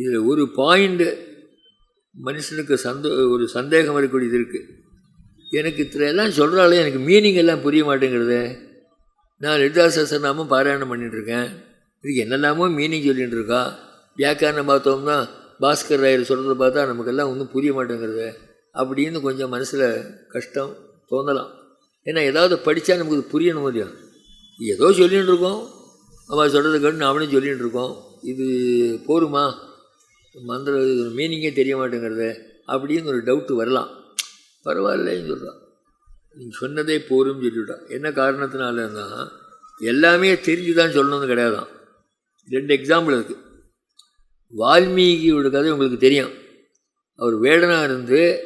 இதில் ஒரு பாயிண்ட்டு மனுஷனுக்கு சந்தோ ஒரு சந்தேகம் வரக்கூடியது இருக்குது எனக்கு இதில் எல்லாம் சொல்கிறாலே எனக்கு மீனிங் எல்லாம் புரிய மாட்டேங்கிறது. நான் லலிதா பாராயணம் பண்ணிட்டுருக்கேன். இதுக்கு என்னெல்லாமோ மீனிங் சொல்லிகிட்டு இருக்கா வியாக்கியானம் பார்த்தோம்னா பாஸ்கர் ராயர் சொல்கிறத பார்த்தா நமக்கெல்லாம் ஒன்றும் புரிய மாட்டேங்கிறது. அப்படின்னு கொஞ்சம் மனசில் கஷ்டம் தோணலாம். ஏன்னா ஏதாவது படித்தா நமக்கு இது புரியணும் இல்லையா? ஏதோ சொல்லிகிட்டு இருக்கோம் அவள் சொல்கிறத கேட்டு நாமளும் சொல்லிகிட்டு இருக்கோம் இது போருமா? மந்திரம் மந்திர மீனிங்கே தெரிய மாட்டேங்கிறது அப்படின்னு ஒரு டவுட்டு வரலாம். பரவாயில்லைன்னு சொல்கிறான் நீங்கள் சொன்னதே போரும் சொல்லிவிட்டான் என்ன காரணத்தினாலன்னா எல்லாமே தெரிஞ்சு தான் சொல்லணும்னு கிடையாதான். ரெண்டு எக்ஸாம்பிள் இருக்குது வால்மீகியோட கதை உங்களுக்கு தெரியும். அவர் வேடனாக இருந்து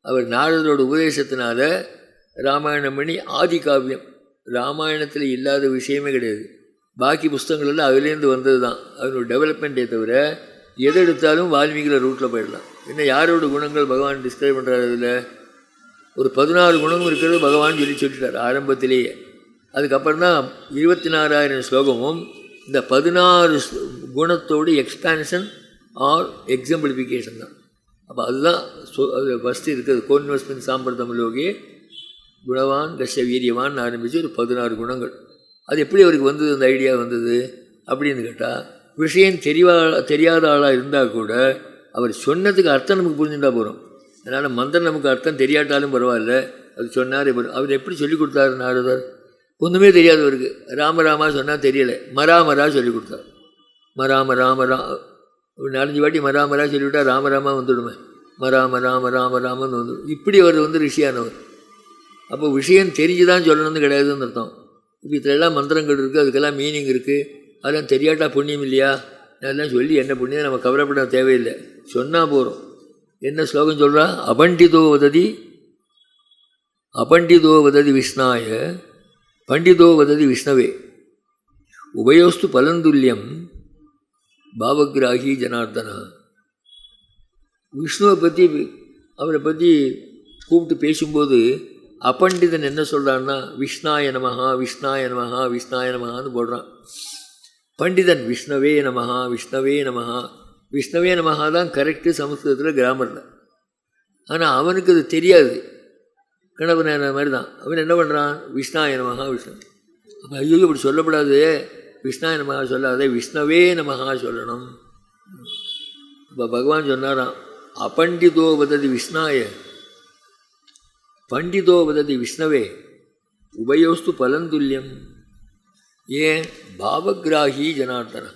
அவர் நாரதரோட உபதேசத்தினால ராமாயணம் பண்ணி ஆதி காவியம். ராமாயணத்தில் இல்லாத விஷயமே கிடையாது. பாக்கி புஸ்தங்கள்லாம் அதுலேருந்து வந்தது தான் அதனோட டெவலப்மெண்ட்டே தவிர எதை எடுத்தாலும் வால்மீகியில் ரூட்டில் போயிடலாம். என்ன யாரோட குணங்கள் பகவான் டிஸ்கிரைப் பண்ணுறாரு அதில்? ஒரு பதினாறு குணமும் இருக்கிறது பகவான் சொல்லி சொல்லிட்டார் ஆரம்பத்திலேயே. அதுக்கப்புறம் தான் இருபத்தி நாலாயிரம் ஸ்லோகமும் இந்த பதினாறு குணத்தோடு எக்ஸ்பான்ஷன் ஆர் எக்ஸம்பிளிஃபிகேஷன் தான். அப்போ அதுதான் சொ அது ஃபஸ்ட்டு இருக்கிறது கோன்வஸ்மின் சாம்பிரதமலோகி குணவான் கஷ்ட வீரியவான் ஆரம்பித்து ஒரு பதினாறு குணங்கள். அது எப்படி அவருக்கு வந்தது அந்த ஐடியா வந்தது? அப்படின்னு கேட்டால் விஷயம் தெரியவா தெரியாத ஆளாக இருந்தால் கூட அவர் சொன்னதுக்கு அர்த்தம் நமக்கு புரிஞ்சுட்டா போகிறோம் அதனால் மந்திரம் நமக்கு அர்த்தம் தெரியாட்டாலும் பரவாயில்ல. அது சொன்னார் இவர் அவர் எப்படி சொல்லி கொடுத்தாரு நாரதர்? ஒன்றுமே தெரியாதவருக்கு ராமராமா சொன்னால் தெரியலை. மராமரா சொல்லி கொடுத்தார். மராம ராம ரா ஒரு நாலஞ்சு வாட்டி மராமரா சொல்லிவிட்டா ராமராமா வந்துடுமே. மராம ராம ராம ராமன்னு வந்துடும் இப்படி அவர் வந்து ரிஷியானவர். அப்போ விஷயம் தெரிஞ்சு தான் சொல்லணும்னு கிடையாதுன்னு அர்த்தம். இப்போ இதெல்லாம் மந்திரங்கள் இருக்குது அதுக்கெல்லாம் மீனிங் இருக்குது அதெல்லாம் தெரியாட்டா புண்ணியம் இல்லையா? அதெல்லாம் சொல்லி என்ன புண்ணியம் நம்ம கவலைப்பட தேவையில்லை. சொன்னால் போகிறோம் என்ன ஸ்லோகம் சொல்கிறா அபண்டிதோ வததி அபண்டிதோ வததி விஷ்ணாய பண்டிதோ வததி விஷ்ணவே. உபயோஸ்து பலந்துல்யம் பாவகிராகி ஜனார்தனா விஷ்ணுவை பற்றி அவரை பற்றி கூப்பிட்டு பேசும்போது அப்பண்டிதன் என்ன சொல்கிறான்னா விஷ்ணாய நமஹா விஷ்ணாய நமஹா விஷ்ணாய நமஹான்னு போடுறான். பண்டிதன் விஷ்ணவே நமஹா விஷ்ணவே நமஹா. விஷ்ணவே நமஹா தான் கரெக்டு சமஸ்கிருதத்தில் கிராமரில் ஆனால் அவனுக்கு அது தெரியாது. கணவன் மாதிரி தான் அவன் என்ன பண்ணுறான் விஷ்ணாய நமஹா விஷ்ணு. அப்போ ஐயோ இப்படி சொல்லப்படாது விஷ்ணாய நமஹா சொல்லாதே விஷ்ணவே நமஹா சொல்லணும். இப்போ பகவான் சொன்னாராம் அப்பண்டிதோ வததி விஷ்ணாய. பண்டிதோ வததி விஷ்ணவே உபயோஸ்து பலந்துல்யம். ஏன்? பாவகிராகி ஜனார்த்தன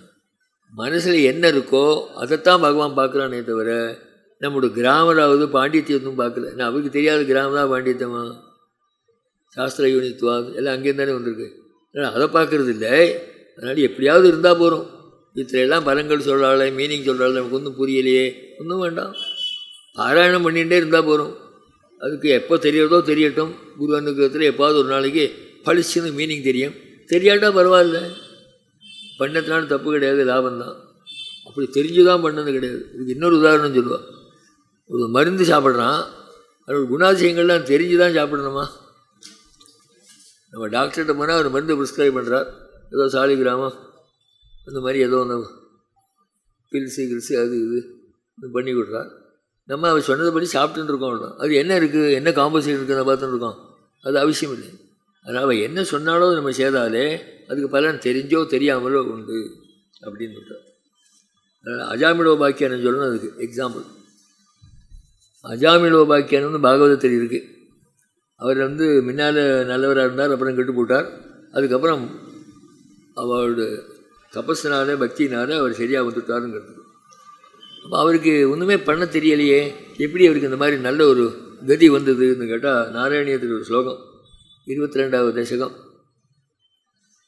மனசில் என்ன இருக்கோ அதைத்தான் பகவான் பார்க்குறானே தவிர நம்மளோட கிராமராவது பாண்டித்யத்தும் பார்க்கல. நான் அவருக்கு தெரியாத கிராமரா பாண்டித்யமா? சாஸ்திர யூனித்வா எல்லாம் அங்கேயும் தானே வந்திருக்கு. ஆனால் அதை பார்க்குறது இல்லை. அதனால் எப்படியாவது இருந்தால் போகிறோம் இதில் பலங்கள் சொல்கிறாள் மீனிங் சொல்கிறாள் நமக்கு ஒன்றும் புரியலையே. ஒன்றும் வேண்டாம். பாராயணம் பண்ணிகிட்டே இருந்தால் போகிறோம் அதுக்கு எப்போ தெரியறதோ தெரியட்டும். குரு அனுகிரகத்தில் எப்பாவது ஒரு நாளைக்கு பளிச்சுன்னு மீனிங் தெரியும். தெரியாட்டா பரவாயில்ல. பண்ணத்தினால தப்பு கிடையாது லாபம்தான். அப்படி தெரிஞ்சு தான் பண்ணது கிடையாது. இதுக்கு இன்னொரு உதாரணம் சொல்லுவாள் ஒரு மருந்து சாப்பிட்றான். அதோட குணாதிசயங்கள்லாம் தெரிஞ்சு தான் சாப்பிடணுமா? நம்ம டாக்டர்கிட்ட போனால் அவர் மருந்து ப்ரிஸ்கிரைப் பண்ணுறார் ஏதோ சாலிகிராமம் அந்த மாதிரி ஏதோ ஒன்று பில்ஸு கில்ஸு அது இது பண்ணி கொடுறார் நம்ம அவர் சொன்னதுபடி சாப்பிட்டுன்னு இருக்கோம் அது என்ன இருக்குது என்ன காம்போசிஷன் இருக்குன்னு பார்த்துட்டு இருக்கோம். அது அவசியம் இல்லை அதனால் அவள் என்ன சொன்னாலோ நம்ம செய்தாலே அதுக்கு பலன் தெரிஞ்சோ தெரியாமலோ உண்டு அப்படின்னு சொல்கிறார் அதனால் அஜாமிடோ பாக்கியானு சொல்லணும் அதுக்கு எக்ஸாம்பிள் அஜாமிலோ பாக்கியானு பாகவதத்தில் இருக்குது அவர் வந்து முன்னால் நல்லவராக இருந்தார் அப்புறம் கெட்டு போட்டார் அதுக்கப்புறம் அவரோட தபஸினால பக்தினால அவர் சரியாக வந்துட்டாருங்கிறது அப்போ அவருக்கு ஒன்றுமே பண்ண தெரியலையே எப்படி அவருக்கு இந்த மாதிரி நல்ல ஒரு கதி வந்ததுன்னு கேட்டால் நாராயணியத்துக்கு ஒரு ஸ்லோகம். இருபத்தி ரெண்டாவது தசகம்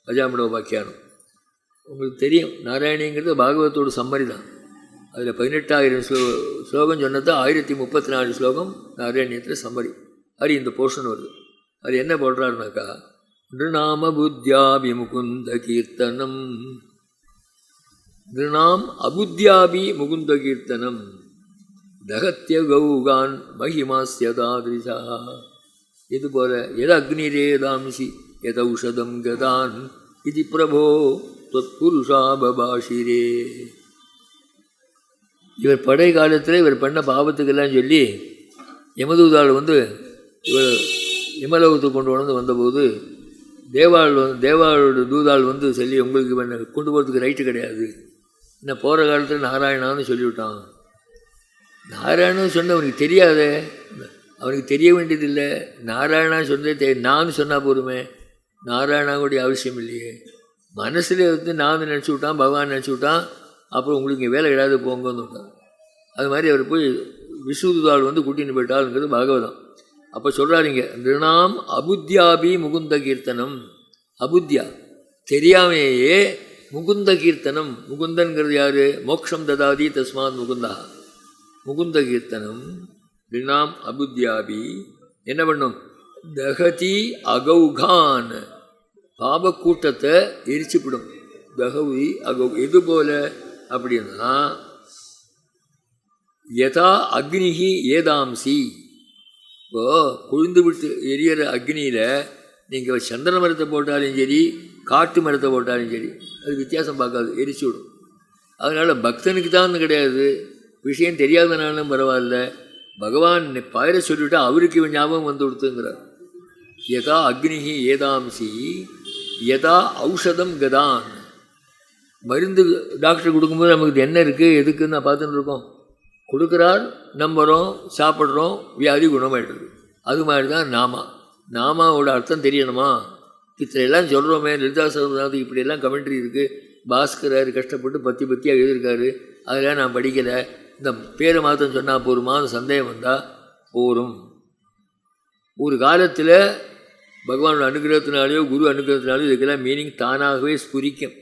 அஜாமிடோ பாக்கியானம் உங்களுக்கு தெரியும் நாராயணிங்கிறது பாகவத்தோட சம்மரி தான். அதில் பதினெட்டாயிரம் ஸ்லோ ஸ்லோகம் சொன்னது ஆயிரத்தி முப்பத்தி நாலு ஸ்லோகம் நாராயணியத்தில் சம்மரி அது இந்த போர்ஷன் வருது. அது என்ன போடுறாருனாக்கா நிருநாம புத்தியாபி முகுந்த கீர்த்தனம். நிருணாம் அபுத்தியாபி முகுந்த கீர்த்தனம். தகத்திய கௌகான் மகிமாஸ்ய தாதிருஷா இது போல எத அக்னிரேதாம்சி எத உஷதம் கதான் இது பிரபோ தொத்புருஷா பபாஷிரே இவர் படை காலத்தில் இவர் பண்ண பாவத்துக்கெல்லாம் சொல்லி யமதூதாள் வந்து இவர் இமலோகத்துக்கு கொண்டு வளர்ந்து வந்தபோது தேவாள் வந்து தேவாளோட தூதாள் வந்து சொல்லி உங்களுக்கு இவனை கொண்டு போகிறதுக்கு ரைட்டு கிடையாது. என்ன போகிற காலத்தில் நாராயணான்னு சொல்லிவிட்டான். நாராயணன் சொன்ன அவனுக்கு தெரியாதே. அவனுக்கு தெரிய வேண்டியதில்லை. நாராயணா சொன்னதே தெ நான் சொன்னால் போருமே நாராயணாவுடைய அவசியம் இல்லையே. மனசில் வந்து நான் நினச்சி விட்டான் பகவான் நினச்சி விட்டான் அப்புறம் உங்களுக்கு வேலை கிடையாது போங்கன்னு விட்டான். அது மாதிரி அவர் போய் விசுதுதாள் வந்து கூட்டின்னு போயிட்டாளுங்கிறது பாகவதம். அப்போ சொல்கிறாருங்க ரிணாம் அபுத்யாபி முகுந்த கீர்த்தனம். அபுத்யா தெரியாமையே முகுந்த கீர்த்தனம். முகுந்தன்கிறது யார்? மோக்ஷம் ததாதி தஸ்மாத் முகுந்தா. முகுந்த கீர்த்தனம். ரிணாம் அபுத்யாபி. என்ன பண்ணும்? தகதி அகௌகான். பாபக்கூட்டத்தை எரிச்சுப்பிடும். தகவி அகௌ எது போல? அப்படின்னா யதா அக்னிகி ஏதாம்சி. இப்போ கொழுந்து விட்டு எரியற அக்னியில் நீங்கள் சந்தன மரத்தை போட்டாலும் சரி காட்டு மரத்தை போட்டாலும் சரி அது வித்தியாசம் பார்க்காது எரிச்சு விடும். அதனால் பக்தனுக்கு தான் கிடையாது. விஷயம் தெரியாதனாலும் பரவாயில்ல. பகவான் பயிர சொல்லிவிட்டா அவருக்கு இவன் ஞாபகம் வந்து கொடுத்துங்கிறார். யதா அக்னிகி ஏதாம்சி யதா ஔஷதம் கதான் மருந்து டாக்டர் கொடுக்கும்போது நமக்கு இது என்ன இருக்குது எதுக்குன்னு நான் பார்த்துட்டு இருக்கோம். கொடுக்குறார் நம்புகிறோம் சாப்பிட்றோம் வியாதி குணமாயிடுது. அது மாதிரி தான் நாமா. நாமாவோட அர்த்தம் தெரியணுமா? இத்தனையெல்லாம் சொல்கிறோமே லலிதா சகோதரநாத் இப்படியெல்லாம் கமெண்ட்ரி இருக்குது பாஸ்கரர் கஷ்டப்பட்டு பத்தி பத்தியாக எழுதியிருக்காரு. அதெல்லாம் நான் படிக்கலை. இந்த பேரை மாத்திரம் சொன்னால் போருமான்னு சந்தேகம் வந்தால் போரும். ஒரு காலத்தில் பகவானோட அனுகிரகத்தினாலேயோ குரு அனுகிரகத்தினாலேயோ இதுக்கெல்லாம் மீனிங் தானாகவே ஸ்புரிக்கும்.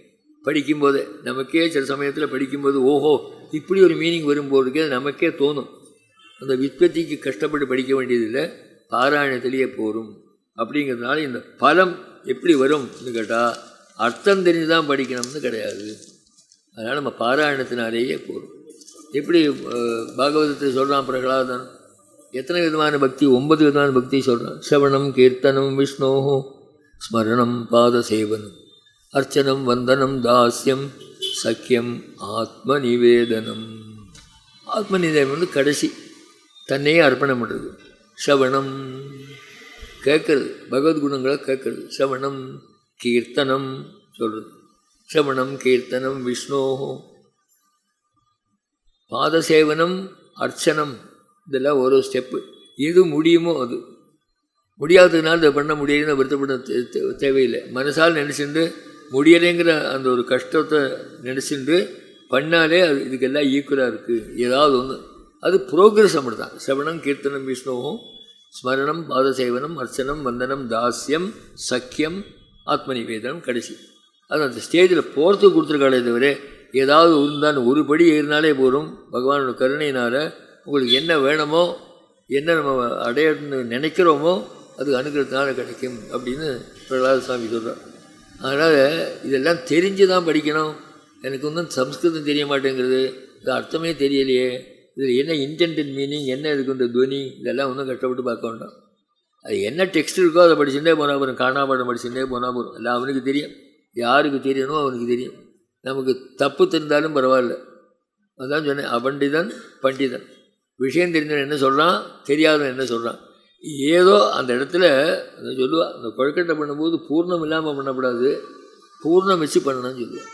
படிக்கும்போதே நமக்கே சில சமயத்தில் படிக்கும்போது ஓஹோ இப்படி ஒரு மீனிங் வரும்போதுக்கே நமக்கே தோணும். அந்த விற்பத்திக்கு கஷ்டப்பட்டு படிக்க வேண்டியதில்லை பாராயணத்திலேயே போரும். அப்படிங்கிறதுனால இந்த பலம் எப்படி வரும்னு கேட்டால் அர்த்தம் தெரிஞ்சு தான் படிக்கணும்னு கிடையாது. அதனால் நம்ம பாராயணத்தினாலேயே போகிறோம் எப்படி பாகவதத்தை சொல்கிறான் பிரகலாதன்? எத்தனை விதமான பக்தி? ஒன்பது விதமான பக்தி சொல்கிறான் சிரவணம் கீர்த்தனம் விஷ்ணோ ஸ்மரணம் பாதசேவனம் அர்ச்சனம் வந்தனம் தாஸ்யம் சக்கியம் ஆத்ம நிவேதனம் ஆத்ம நிவேதனம் வந்து கடைசி. தன்னையே அர்ப்பணம் பண்ணுறது சவணம் கேட்கறது. பகவத் குணங்களை கேட்கறது. சவணம் கீர்த்தனம் சொல்கிறது சவணம் கீர்த்தனம் விஷ்ணோ பாதசேவனம் அர்ச்சனம் இதெல்லாம் ஒரு ஸ்டெப்பு எது முடியுமோ அது. முடியாததுனால இதை பண்ண முடியலன்னு வருத்தப்பட தேவையில்லை. மனசால் நினச்சிட்டு முடியலைங்கிற அந்த ஒரு கஷ்டத்தை நினச்சிட்டு பண்ணாலே அது இதுக்கெல்லாம் ஈக்குவலாக இருக்குது ஏதாவது ஒன்று அது ப்ரோக்ரஸ் அப்படி தான் சிரவணம் கீர்த்தனம் விஷ்ணுவும் ஸ்மரணம் பாதசேவனம் அர்ச்சனம் வந்தனம் தாஸ்யம் சக்கியம் ஆத்ம நிவேதனம் கடைசி. அது அந்த ஸ்டேஜில் போகிறதுக்கு கொடுத்துருக்காளே தவிர ஏதாவது இருந்தால் ஒரு படி ஏறினாலே போதும். பகவானோட கருணையினால் உங்களுக்கு என்ன வேணுமோ என்ன நம்ம அடையணும்னு நினைக்கிறோமோ அது அனுகிரகத்தினால கிடைக்கும் அப்படின்னு பிரகலாத சுவாமி சொல்கிறார் அதனால் இதெல்லாம் தெரிஞ்சு தான் படிக்கணும். எனக்கு ஒன்றும் சம்ஸ்கிருதம் தெரிய மாட்டேங்கிறது. இது அர்த்தமே தெரியலையே. இதில் என்ன இன்டென்டட் மீனிங் என்ன இதுக்கு இந்த துவனி? இதெல்லாம் ஒன்றும் கஷ்டப்பட்டு பார்க்க வேண்டாம். அது என்ன டெக்ஸ்ட் இருக்கோ அதை படிச்சுட்டே போனால் போகிறோம் காணாபாடம் படிச்சுட்டே போனால் போகிறோம் எல்லாம் அவனுக்கு தெரியும். யாருக்கு தெரியணுமோ அவனுக்கு தெரியும். நமக்கு தப்பு தெரிந்தாலும் பரவாயில்ல. அதான் சொன்னேன் அபண்டிதன் பண்டிதன். விஷயம் தெரிஞ்சவன் என்ன சொல்கிறான் தெரியாதவன் என்ன சொல்கிறான் ஏதோ அந்த இடத்துல அந்த சொல்லுவா அந்த கொழுக்கட்டை பண்ணும்போது பூர்ணம் இல்லாமல் பண்ணக்கூடாது பூர்ணம் வச்சு பண்ணணும்னு சொல்லுவாள்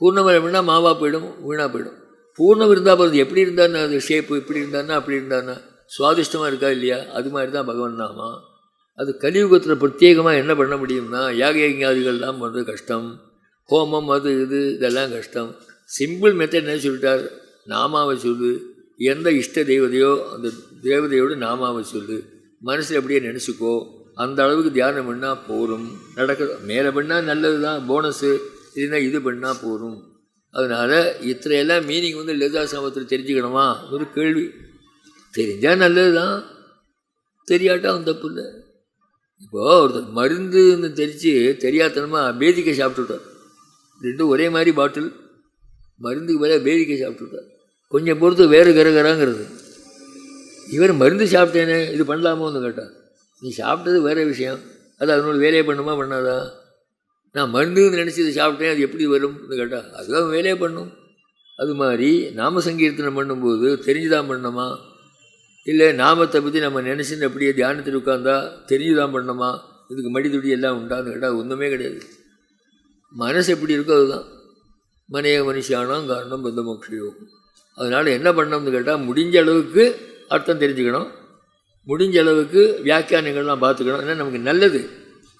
பூர்ணம் பண்ணா மாவா போயிடும் வீணாக போயிடும். பூர்ணம் இருந்தால் போகிறது எப்படி இருந்தாருன்னா அது ஷேப்பு இப்படி இருந்தாருன்னா அப்படி இருந்தாருன்னா சுவாதிஷ்டமாக இருக்கா இல்லையா? அது மாதிரி தான் பகவான் நாமா அது கலியுகத்தில் பிரத்யேகமாக என்ன பண்ண முடியும்னா யாக யஜ்ஞாதிகள்லாம் பண்ணுறது கஷ்டம். ஹோமம் அது இது இதெல்லாம் கஷ்டம். சிம்பிள் மெத்தட் என்ன சொல்லிட்டார்? நாமாவை சொல்லு. எந்த இஷ்ட தெய்வதையோ அந்த தேவதையோடு நாமாவை சொல்லு. மனசில் அப்படியே நினச்சிக்கோ. அந்த அளவுக்கு தியானம் பண்ணால் போகும் நடக்க மேலே பண்ணால் நல்லது தான் போனஸு இல்லைன்னா இது பண்ணால் போகும் அதனால் இத்தனையெல்லாம் மீனிங் வந்து லலிதா சமத்தில் தெரிஞ்சுக்கணுமா? ஒரு கேள்வி. தெரிஞ்சால் நல்லது தான் தெரியாட்டா அவன் தப்பு இல்லை இப்போது ஒருத்தர் மருந்துன்னு தெரிஞ்சு தெரியாதனமாக பேதிக்கை சாப்பிட்டுட்டார் ரெண்டும் ஒரே மாதிரி பாட்டில். மருந்துக்கு மேலே வேடிக்கை சாப்பிட்டுட்டார் கொஞ்சம் பொறுத்து வேறு கரகராங்கிறது இவர் மருந்து சாப்பிட்டேனே இது பண்ணலாமோன்னு கேட்டார் நீ சாப்பிட்டது வேறு விஷயம். அது அதனோட வேலையை பண்ணுமா பண்ணாதா? நான் மருந்துன்னு நினச்சி இதை சாப்பிட்டேன் அது எப்படி வரும்னு கேட்டால் அதுதான் வேலையை பண்ணும். அது மாதிரி நாம சங்கீர்த்தனம் பண்ணும்போது தெரிஞ்சுதான் பண்ணணுமா? இல்லை நாமத்தை பற்றி நம்ம நினச்சின்னு அப்படியே தியானத்தில் உட்காந்தா தெரிஞ்சுதான் பண்ணணுமா? இதுக்கு மடிதுடி எல்லாம் உண்டான்னு கேட்டால் ஒன்றுமே கிடையாது. மனசு எப்படி இருக்கோ அதுதான். மனைய மனுஷியானம் காரணம் பந்த மோட்சயோகம் அதனால் என்ன பண்ணோம்னு கேட்டால் முடிஞ்ச அளவுக்கு அர்த்தம் தெரிஞ்சுக்கணும். முடிஞ்ச அளவுக்கு வியாக்கியானங்கள்லாம் பார்த்துக்கணும். ஏன்னா நமக்கு நல்லது.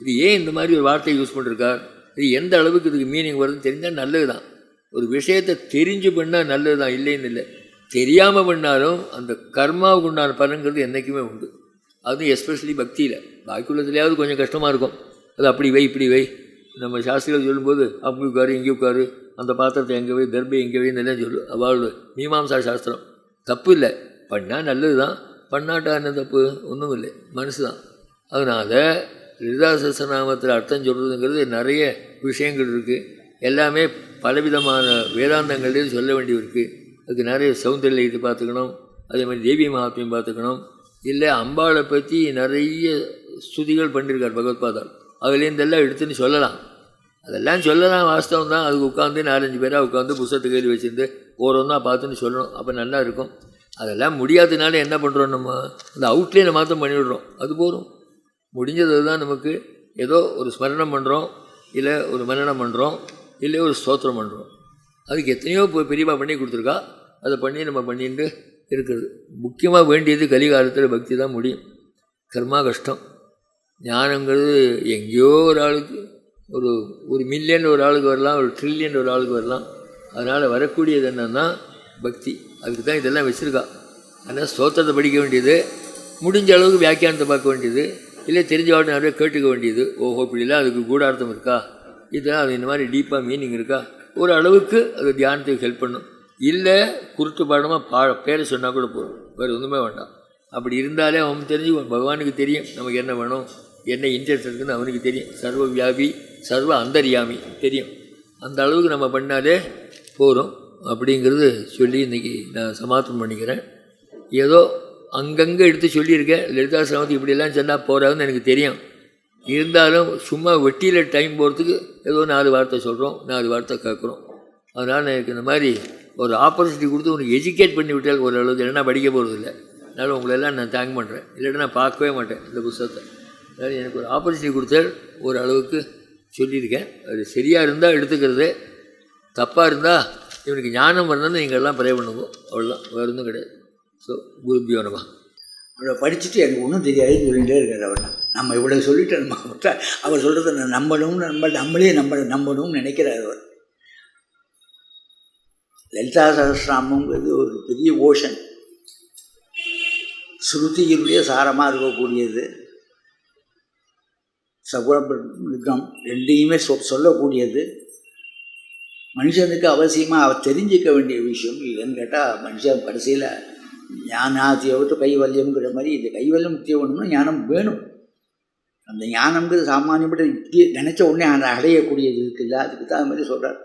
இது ஏன் இந்த மாதிரி ஒரு வார்த்தையை யூஸ் பண்ணிருக்கார்? இது எந்த அளவுக்கு இதுக்கு மீனிங் வருதுன்னு தெரிஞ்சால் நல்லது தான் ஒரு விஷயத்தை தெரிஞ்சு பண்ணால் நல்லது தான் இல்லைன்னு இல்லை. தெரியாமல் பண்ணாலும் அந்த கர்மாவுக்கு உண்டான பலன்கிறது என்றைக்குமே உண்டு. அதுவும் எஸ்பெஷலி பக்தியில். பாக்கியுள்ளதுலையாவது கொஞ்சம் கஷ்டமாக இருக்கும். அது அப்படி வை இப்படி வை. நம்ம சாஸ்திரிகள் சொல்லும்போது அங்கே உட்காரு இங்கே உட்காரு. அந்த பாத்திரத்தை எங்கே போய் தர்பை எங்கே வைன்னு எல்லாம் சொல்லு. அவள் மீமாம்சா சாஸ்திரம். தப்பு இல்லை. பண்ணால் நல்லது தான் பண்ணாட்டா என்ன தப்பு ஒன்றும் இல்லை. மனசு தான் அதனால் ரிதாசநாமத்தில் அர்த்தம் சொல்கிறதுங்கிறது நிறைய விஷயங்கள் இருக்குது எல்லாமே பலவிதமான வேதாந்தங்கள்லேயும் சொல்ல வேண்டியது இருக்குது அதுக்கு நிறைய சௌந்தர்ய இது பார்த்துக்கணும். அதே மாதிரி தேவி மகாத்மியம் பார்த்துக்கணும். இல்லை அம்பாளை பற்றி நிறைய ஸ்துதிகள் பண்ணியிருக்கார் பகவத்பாதால் அதுலேருந்தெல்லாம் எடுத்துன்னு சொல்லலாம். அதெல்லாம் சொல்லலாம் வாஸ்தவம் தான். அதுக்கு உட்காந்து நாலஞ்சு பேராக உட்காந்து புஸ்தகத்தை கையில் வச்சுருந்து ஓரம் பார்த்துன்னு சொல்லணும். அப்போ நல்லா இருக்கும். அதெல்லாம் முடியாததுனால என்ன பண்ணுறோம் நம்ம? அந்த அவுட்லேயே மாற்றம் பண்ணிவிடுறோம் அது போகிறோம் முடிஞ்சது தான் நமக்கு. ஏதோ ஒரு ஸ்மரணம் பண்ணுறோம் இல்லை ஒரு மரணம் பண்ணுறோம் இல்லை ஒரு ஸ்தோத்திரம் பண்ணுறோம் அதுக்கு எத்தனையோ இப்போ பெரியவா பண்ணி கொடுத்துருக்கா. அதை பண்ணி நம்ம பண்ணிட்டு இருக்கிறது. முக்கியமாக வேண்டியது கலிகாலத்தில் பக்தி தான் முடியும். கர்மா கஷ்டம். ஞானங்கிறது எங்கேயோ ஒரு ஆளுக்கு ஒரு ஒரு மில்லியன் ஒரு ஆளுக்கு வரலாம் ஒரு ட்ரில்லியன் ஒரு ஆளுக்கு வரலாம். அதனால் வரக்கூடியது என்னன்னா பக்தி. அதுக்கு தான் இதெல்லாம் வச்சுருக்கா. அதனால் ஸ்தோத்திரத்தை படிக்க வேண்டியது முடிஞ்ச அளவுக்கு வியாக்கியானத்தை பார்க்க வேண்டியது இல்லை தெரிஞ்ச நிறைய கேட்டுக்க வேண்டியது. ஓஹோ இப்படிலாம் அதுக்கு கூடார்த்தம் இருக்கா? இதெல்லாம் அது இந்த மாதிரி டீப்பாக மீனிங் இருக்கா? ஒரு அளவுக்கு அது தியானத்துக்கு ஹெல்ப் பண்ணும். இல்லை குருட்டு பாடமாக பா பேரை சொன்னால் கூட போதும். வேறு ஒன்றுமே வேண்டாம். அப்படி இருந்தாலே அவன் தெரிஞ்சு பகவானுக்கு தெரியும் நமக்கு என்ன வேணும். என்ன இன்ட்ரெஸ்ட் இருக்குதுன்னு அவனுக்கு தெரியும். சர்வ வியாபி சர்வ அந்தர்யாமி தெரியும். அந்த அளவுக்கு நம்ம பண்ணாலே போகிறோம் அப்படிங்கிறது சொல்லி இன்றைக்கி நான் சமாத்தம் பண்ணிக்கிறேன். ஏதோ அங்கங்கே எடுத்து சொல்லியிருக்கேன். லலிதா சிரமத்துக்கு இப்படியெல்லாம் சொன்னால் போகிறாதுன்னு எனக்கு தெரியும். இருந்தாலும் சும்மா வெட்டியில் டைம் போகிறதுக்கு ஏதோ நாலு வார்த்தை சொல்கிறோம் நாலு வார்த்தை கேட்குறோம் அதனால் எனக்கு இந்த மாதிரி ஒரு ஆப்பர்ச்சுனிட்டி கொடுத்து உனக்கு எஜுகேட் பண்ணி விட்டால் ஓரளவுக்கு இல்லைன்னா படிக்க போகிறது இல்லை அதனால் உங்களெல்லாம் நான் தேங்க் பண்ணுறேன் இல்லைன்னா நான் பார்க்கவே மாட்டேன் இந்த புஸ்தகத்தை அதனால் எனக்கு ஒரு ஆப்பர்ச்சுனிட்டி கொடுத்தால் ஓரளவுக்கு சொல்லியிருக்கேன். அது சரியாக இருந்தால் எடுத்துக்கிறது தப்பாக இருந்தால் இவனுக்கு ஞானம் வரணும்னு நீங்கள் எல்லாம் ப்ரே பண்ணுவோம் அவ்வளோதான் வேறு ஒன்றும் கிடையாது. ஸோ குருபியோ நம. அவரை படிச்சுட்டு எனக்கு ஒன்றும் தெரியாதுன்னு சொல்லிகிட்டே இருக்கார் அவர். நம்ம இவ்வளோ சொல்லிட்டு நம்ம விட்டா அவர் சொல்கிறத நம்பணும்னு நம்ம நம்மளே நம்ம நம்பணும்னு நினைக்கிறார் அவர். லலிதா சகசிராமங்கிறது ஒரு பெரிய ஓஷன் ஸ்ருதியினுடைய சாரமாக இருக்கக்கூடியது. சகுணம் ரெண்டையுமே சொ சொல்லக்கூடியது. மனுஷனுக்கு அவசியமாக அவர் தெரிஞ்சிக்க வேண்டிய விஷயம் இல்லைன்னு கேட்டால் மனுஷன் கடைசியில் ஞானாதியோட்டு கைவல்யம்ங்கிற மாதிரி இந்த கைவல்யம் முக்கியம் ஒன்றுனா ஞானம் வேணும். அந்த ஞானம்ங்கிறது சாமானியப்பட்ட இப்படி நினச்ச உடனே அதை அடையக்கூடியது இருக்குல்ல அதுக்கு தான் அது மாதிரி சொல்கிறார்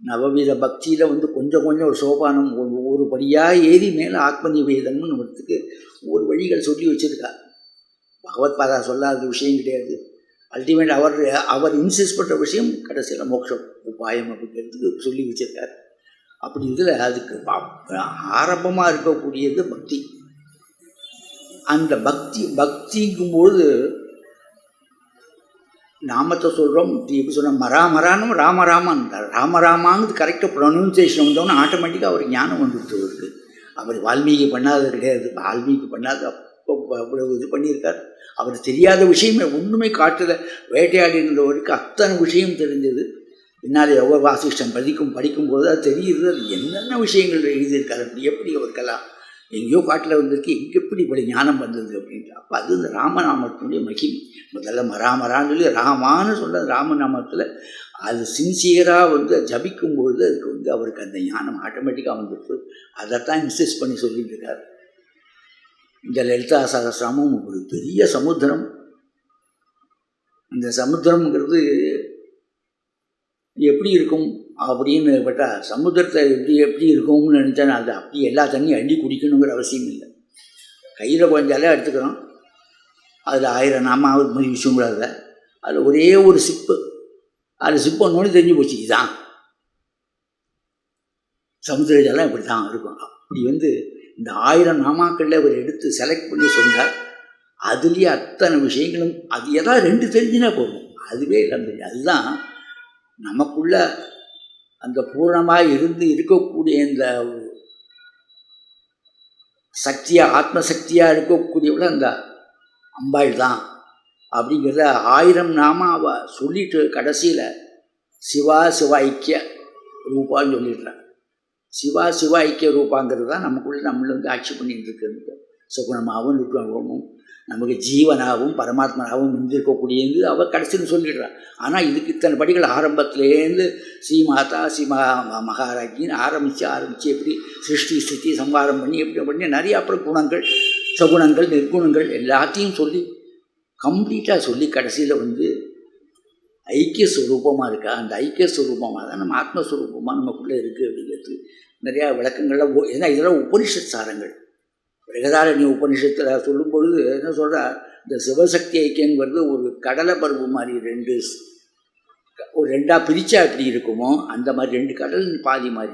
நவவித பக்தியில் வந்து கொஞ்சம் கொஞ்சம் ஒரு சோபானம் ஒரு ஒரு படியாக ஏறி மேலே ஆத்ம நிவேதனம்னு ஒருத்துக்கு ஒரு வழிகள் சொல்லி வச்சுருக்கா. பகவத் பாதா சொல்லாத விஷயம் கிடையாது. அல்டிமேட் அவர் அவர் இன்சிஸ் பண்ணுற விஷயம் கடைசியில் மோட்சம் உபாயம் அப்படிங்கிறதுக்கு சொல்லி வச்சுருக்கார். அப்படி இதில் அதுக்கு ஆரம்பமாக இருக்கக்கூடியது பக்தி. அந்த பக்தி பக்திங்கும்போது நாமத்தை சொல்கிறோம் எப்படி சொன்னால் மராமரானும் மரானும் ராமராமாங்கிறது கரெக்டாக ப்ரொனவுன்சியேஷன் வந்தோன்னு ஆட்டோமேட்டிக்காக அவர் ஞானம் வந்துடுச்சு அவருக்கு அவர் வால்மீகி பண்ணாதது கிடையாது. வால்மீகி பண்ணாத அப்போ அவ்வளோ இது பண்ணியிருக்கார். அவர் தெரியாத விஷயமே ஒன்றுமே காட்டலை. வேட்டையாடி இருந்தவருக்கு அத்தனை விஷயம் தெரிஞ்சது. பின்னால் எவ்வளோ வாசிஷ்டன் படிக்கும் படிக்கும்போது அது தெரியுது. அது என்னென்ன விஷயங்கள் எழுதியிருக்காரு அப்படி எப்படி அவருக்கெல்லாம் எங்கேயோ காட்டில் வந்திருக்கு எங்கே எப்படி இப்படி ஞானம் வந்தது அப்படின்ட்டு. அப்போ அது இந்த ராமநாமத்தினுடைய மகிமை. முதல்ல மராமரான்னு சொல்லி ராமான்னு சொல்ல ராமநாமத்தில் அது சின்சியராக வந்து ஜபிக்கும் பொழுது அதுக்கு வந்து அவருக்கு அந்த ஞானம் ஆட்டோமேட்டிக்காக வந்துருக்கு அதைத்தான் இன்சிஸ்ட் பண்ணி சொல்லிட்டு இருக்காரு. இந்த லலிதா சகசிரமும் ஒரு பெரிய சமுத்திரம். இந்த சமுத்திரம்ங்கிறது எப்படி இருக்கும் அப்படின்னு கேட்டால் சமுத்திரத்தை எப்படி எப்படி இருக்கும்னு நினச்சேன் அது அப்படி எல்லா தண்ணியும் அள்ளி குடிக்கணுங்கிற அவசியம் இல்லை. கையில் கொஞ்சாலே எடுத்துக்கிறோம் அதில் ஆயிரம் நாமாவது மாதிரி விஷயம் கூட அதில். அதில் ஒரே ஒரு சிப்பு. அதில் சிப்பு ஒன்று தெரிஞ்சு போச்சு. இதுதான். சமுத்திர ஜலம் இப்படி தான் இருக்கும். அப்படி வந்து இந்த ஆயிரம் நாமாக்களில் அவர் எடுத்து செலக்ட் பண்ணி சொன்னார். அதுலேயே அத்தனை விஷயங்களும் அது எதாவது ரெண்டு தெரிஞ்சுனா போதும். அதுவே எல்லாம் அதுதான் நமக்குள்ள அந்த பூர்ணமாக இருந்து இருக்கக்கூடிய இந்த சக்தியாக ஆத்மசக்தியாக இருக்கக்கூடியவள அந்த அம்பாள் தான். அப்படிங்கிறத ஆயிரம் நாம அவ சொல்லிட்டு கடைசியில் சிவா சிவா ஐக்கிய ரூபான்னு சொல்லிடுறாங்க. சிவா சிவா ஐக்கிய ரூபாங்கிறது தான் நமக்குள்ளே நம்மள வந்து ஆட்சி பண்ணிட்டு இருக்கிறது சுகுணமாகவும் நிர்குணமாகவும் நமக்கு ஜீவனாகவும் பரமாத்மனாகவும் இருந்திருக்கக்கூடியது அவள் கடைசின்னு சொல்லிடுறான் ஆனால் இதுக்கு இத்தனை படிகள் ஆரம்பத்துலேருந்து ஸ்ரீ மாதா ஸ்ரீ மகா மகாராஜின்னு ஆரம்பித்து ஆரம்பித்து எப்படி சிருஷ்டி ஸ்திதி சம்ஹாரம் பண்ணி எப்படி பண்ணி நிறைய அப்புறம் குணங்கள் சகுணங்கள் நிர்குணங்கள் எல்லாத்தையும் சொல்லி கம்ப்ளீட்டாக சொல்லி கடைசியில் வந்து ஐக்கிய ஸ்வரூபமாக இருக்கா? அந்த ஐக்கிய ஸ்வரூபமாக தான் நம்ம ஆத்மஸ்வரூபமாக நமக்குள்ளே இருக்குது அப்படிங்கிறது நிறையா விளக்கங்கள்லாம் ஓ- ஏன்னா இதெல்லாம் உபனிஷத் சாரங்கள். பிரகதாரண்ய உபனிஷத்தில் சொல்லும் பொழுது என்ன சொல்கிறா இந்த சிவசக்தி ஐக்கியங்கிறது ஒரு கடலை பருப்பு மாதிரி ரெண்டு ஒரு ரெண்டாக பிரித்தா எப்படி இருக்குமோ அந்த மாதிரி ரெண்டு கடல் பாதி மாதிரி.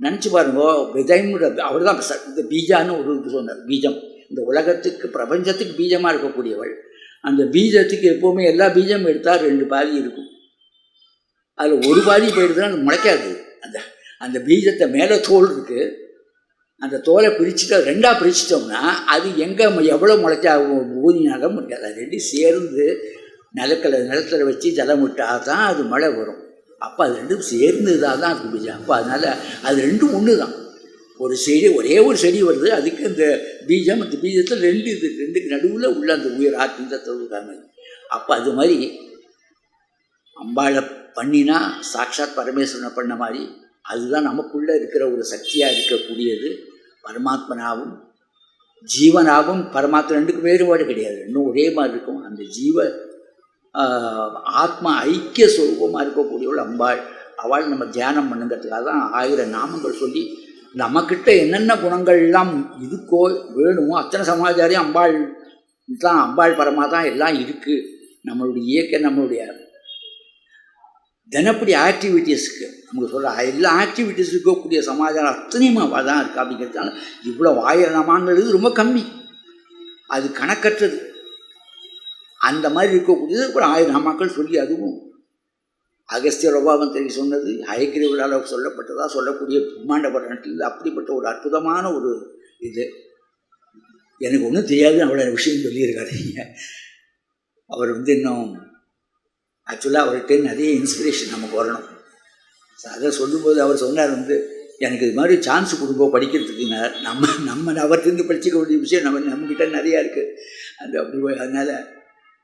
நினச்சி பாருங்க விதைங்கிற அவர் தான் இந்த பீஜான்னு ஒரு சொன்னார் பீஜம். இந்த உலகத்துக்கு பிரபஞ்சத்துக்கு பீஜமாக இருக்கக்கூடியவள். அந்த பீஜத்துக்கு எப்போவுமே எல்லா பீஜமும் எடுத்தால் ரெண்டு பாதி இருக்கும். அதில் ஒரு பாதி போயிடுதுன்னா அது முளைக்காது. அந்த அந்த பீஜத்தை மேலே தோல் இருக்குது அந்த தோலை பிரிச்சுட்டு ரெண்டாக பிரிச்சிட்டோம்னா அது எங்கே எவ்வளோ முளைச்சா ஊதினாலும் முடியாது. அது ரெண்டு சேர்ந்து நிலக்கல நிலத்தில் வச்சு ஜலம் விட்டால் தான் அது மழை வரும். அப்போ அது ரெண்டும் சேர்ந்து தான் தான் அது பீஜம். அப்போ அதனால் அது ரெண்டும் ஒன்று தான் ஒரு செடி ஒரே ஒரு செடி வருது அதுக்கு இந்த பீஜம் அந்த பீஜத்தில் ரெண்டு இது ரெண்டுக்கு நடுவில் உள்ள அந்த உயிர் ஆத்மீக தொழுகாங்க அப்போ அது மாதிரி அம்பாளை பண்ணினா சாட்சாத் பரமேஸ்வரனை பண்ண மாதிரி அதுதான் நமக்குள்ளே இருக்கிற ஒரு சக்தியாக இருக்கக்கூடியது. பரமாத்மனாவும் ஜீவனாகவும் பரமாத்மா ரெண்டுக்கு வேறுபாடு கிடையாது. இன்னும் ஒரே மாதிரி இருக்கும். அந்த ஜீவ ஆத்மா ஐக்கிய ஸ்வரூபமாக இருக்கக்கூடியவள் அம்பாள். அவள் நம்ம தியானம் பண்ணுங்கிறதுக்காக தான் ஆயிரம் நாமங்கள் சொல்லி நம்மக்கிட்ட என்னென்ன குணங்கள்லாம் இருக்கோ வேணுமோ அத்தனை சமாச்சாரியம் அம்பாள் தான் அம்பாள் பரமா தான் எல்லாம் இருக்குது நம்மளுடைய இயக்க நம்மளுடைய தினப்படி ஆக்டிவிட்டீஸ்க்கு நமக்கு சொல்ல எல்லா ஆக்டிவிட்டீஸ் இருக்கக்கூடிய சமாச்சாரம் அத்தனையும் அவள் தான் இருக்கா அப்படிங்கிறதுனால இவ்வளோ ஆயிரம் ரொம்ப கம்மி. அது கணக்கற்றது. அந்த மாதிரி இருக்கக்கூடியது ஒரு ஆயிரம் நாமாக்கள் சொல்லி அதுவும் அகஸ்திய ரபாவம் தெரிவி சொன்னது ஹயக்கிரிவலால் சொல்லப்பட்டதாக சொல்லக்கூடிய பிரம்மாண்ட பட்டணத்தில் அப்படிப்பட்ட ஒரு அற்புதமான ஒரு இது. எனக்கு ஒன்றும் தெரியாது அவ்வளோ விஷயம் சொல்லியிருக்காருங்க அவர் வந்து இன்னும் ஆக்சுவலாக அவர்கிட்ட நிறைய இன்ஸ்பிரேஷன் நமக்கு வரணும். அதை சொல்லும்போது அவர் சொன்னார் வந்து எனக்கு இது மாதிரி சான்ஸ் கொடுங்க படிக்கிறதுக்குனார் நம்ம நம்ம அவர்கிட்ட படிச்சிக்க வேண்டிய விஷயம் நம்ம நம்மக்கிட்ட நிறையா இருக்குது அந்த அப்படி போய் அதனால்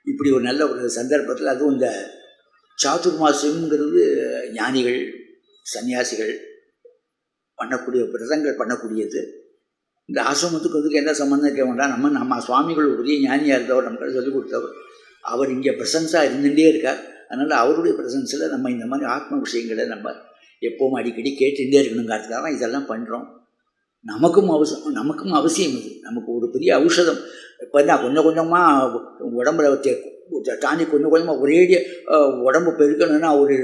இப்படி ஒரு நல்ல ஒரு சந்தர்ப்பத்தில் அதுவும் இந்த சாதுர்மாசியம்ங்கிறது ஞானிகள் சன்னியாசிகள் பண்ணக்கூடிய விரதங்கள் பண்ணக்கூடியது. இந்த ஆசிரமத்துக்கு அதுக்கு என்ன சம்மந்தம் இருக்க வேண்டாம் நம்ம நம்ம சுவாமிகள் ஒரு பெரிய ஞானியாக இருந்தவர் நமக்கு சொல்லிக் கொடுத்தவர். அவர் இங்கே பிரசன்ஸாக இருந்துகிட்டே இருக்கார். அதனால் அவருடைய பிரசன்ஸில் நம்ம இந்த மாதிரி ஆத்ம விஷயங்களை நம்ம எப்பவும் அடிக்கடி கேட்டுகிட்டே இருக்கணுங்கிறதுக்காக தான் இதெல்லாம் பண்ணுறோம் நமக்கும் அவசியம் நமக்கும் அவசியம் இது. நமக்கு ஒரு பெரிய ஔஷதம். இப்போ தான் கொஞ்சம் கொஞ்சமாக உடம்புல டானிக் கொஞ்சம் கொஞ்சமாக ஒரேடியாக உடம்பு பெருக்கணும்னா ஒரு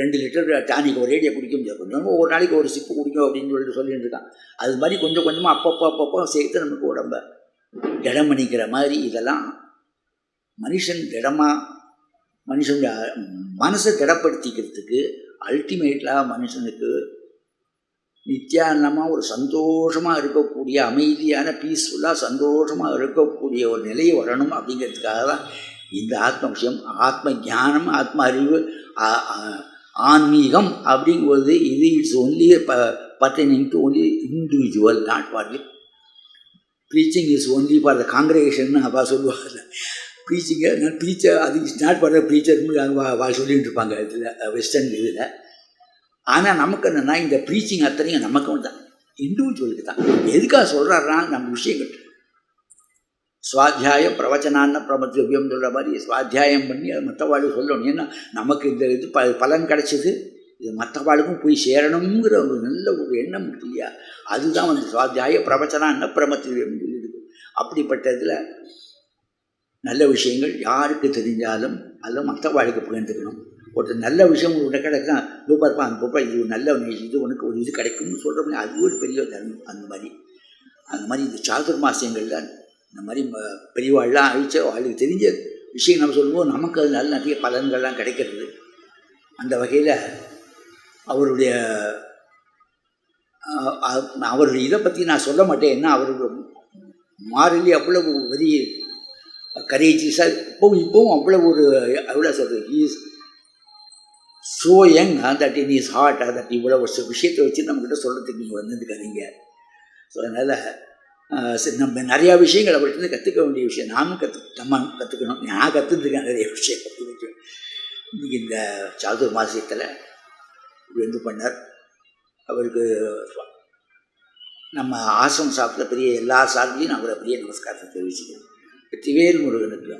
ரெண்டு லிட்டர் டானிக் ஒரேடியாக குடிக்க முடியாது. கொஞ்சம் கொஞ்சமாக ஒரு நாளைக்கு ஒரு சிப்பு குடிக்கும் அப்படின்னு சொல்லிட்டு சொல்லிட்டு இருக்கான். அது மாதிரி கொஞ்சம் கொஞ்சமாக அப்பப்போ அப்பப்போ சேர்த்து நமக்கு உடம்ப திடம் பண்ணிக்கிற மாதிரி இதெல்லாம் மனுஷன் திடமாக மனுஷனுடைய மனசை திடப்படுத்திக்கிறதுக்கு அல்டிமேட்டாக மனுஷனுக்கு நித்தியானமாக ஒரு சந்தோஷமாக இருக்கக்கூடிய அமைதியான பீஸ்ஃபுல்லாக சந்தோஷமாக இருக்கக்கூடிய ஒரு நிலையை வரணும் அப்படிங்கிறதுக்காக தான் இந்த ஆத்ம விஷயம் ஆத்ம ஞானம் ஆத்ம அறிவு ஆன்மீகம் அப்படிங்கிறது இது இட்ஸ் ஒன்லி ப burdening to only individual not for the preaching is only for the congregation அப்பா சொல்லுவாங்க ப்ரீச்சிங்கை நான் ப்ரீச்சர் அது இஸ் நாட் ஃபார் த ப்ரீச்சர்னு வா சொல்லிட்டு இருப்பாங்க இதில் வெஸ்டர்ன் இதில். ஆனால் நமக்கு என்னென்னா இந்த ப்ரீச்சிங் அத்தனையும் நமக்கு தான் இண்டிவிஜுவலுக்கு தான். எதுக்காக சொல்கிறாருன்னா நம்ம விஷயங்கள். சுவாத்தியாய பிரவச்சனான பிரமத்தியம் சொல்கிற மாதிரி சுவாத்தியாயம் பண்ணி அது மற்றவாளுக்கு சொல்லணும். ஏன்னா நமக்கு இந்த இது ப பலன் கிடச்சிது. இது மற்றவாளுக்கும் போய் சேரணுங்கிற ஒரு நல்ல ஒரு எண்ணம் இருக்கு இல்லையா? அதுதான் வந்து சுவாத்தியாய பிரவச்சனான பிரமத்தியம் சொல்லியிருக்கு. அப்படிப்பட்ட இதில் நல்ல விஷயங்கள் யாருக்கு தெரிஞ்சாலும் அதில் மற்றவாளுக்கு புகழ்ந்துக்கணும். ஒருத்தர் நல்ல விஷயம் உன்கிட்ட கிடைக்கும் ரூபாய்ப்பா அந்த ரூபா இது ஒரு நல்ல இது உனக்கு ஒரு இது கிடைக்கும்னு சொல்கிறோம்னா அது ஒரு பெரிய தர்மம். அந்த மாதிரி. அந்த மாதிரி இந்த சாதுர்மாசியங்கள்ல இந்த மாதிரி ம- பெரியவாள்லாம் அழிச்ச அவளுக்கு தெரிஞ்ச விஷயம் நம்ம சொல்லும்போது நமக்கு அது நல்ல நிறைய பலன்கள்லாம் கிடைக்கிறது. அந்த வகையில் அவருடைய அவருடைய இதை பற்றி நான் சொல்ல மாட்டேன். ஏன்னா அவருடைய மாறிலி அவ்வளவு வெரி கரேஜிஸாக இப்போவும் இப்போவும் அவ்வளோ ஒரு அவ்வளோ சொல்கிறது is so young that in is hard that இவ்வளோ ஒரு விஷயத்தை வச்சு நம்மக்கிட்ட சொல்கிறதுக்கு நீங்கள் வந்துருக்காதீங்க. ஸோ அதனால் நம்ம நிறையா விஷயங்கள் அவர்கிட்ட கற்றுக்க வேண்டிய விஷயம். நானும் கற்று நம்ம கற்றுக்கணும் நான் கற்றுருக்கேன் நிறைய விஷயம் கற்றுக்கிட்டு இன்றைக்கி இந்த சாதுர் மாசியத்தில் வெந்து பண்ணார். அவருக்கு நம்ம ஆசிரம் சாப்பிட்ட பெரிய எல்லா சார்பிலையும் நான் அவரை பெரிய நமஸ்காரத்தை தெரிவிச்சுக்கிறேன். திவேல் முருகனுக்கு.